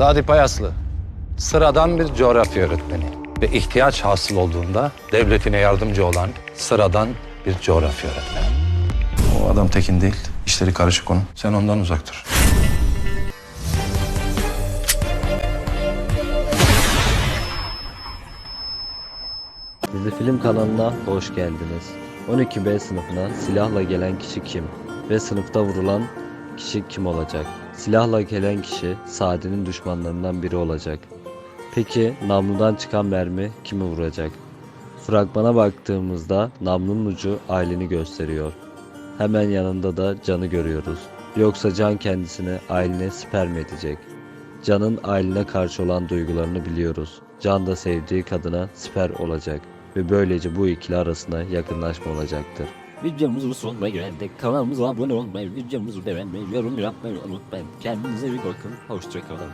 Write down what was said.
Sadi Payaslı, sıradan bir coğrafya öğretmeni ve ihtiyaç hasıl olduğunda devletine yardımcı olan sıradan bir coğrafya öğretmeni. O adam tekin değil, işleri karışık onun. Sen ondan uzak dur. Dizi Film kanalına hoş geldiniz. 12B sınıfına silahla gelen kişi kim? Ve sınıfta vurulan kişi kim olacak? Silahla gelen kişi Sadi'nin düşmanlarından biri olacak. Peki namludan çıkan mermi kimi vuracak? Fragmana baktığımızda namlunun ucu Aylin'i gösteriyor. Hemen yanında da Can'ı görüyoruz. Yoksa Can kendisini Aylin'e siper mi edecek? Can'ın Aylin'e karşı olan duygularını biliyoruz. Can da sevdiği kadına siper olacak ve böylece bu ikili arasında yakınlaşma olacaktır. Videomuzu sonuna geldik. Kanalımıza abone olmayı, videomuzu beğenmeyi, yorum yapmayı unutmayın. Kendinize iyi bakın. Hoşçakalın.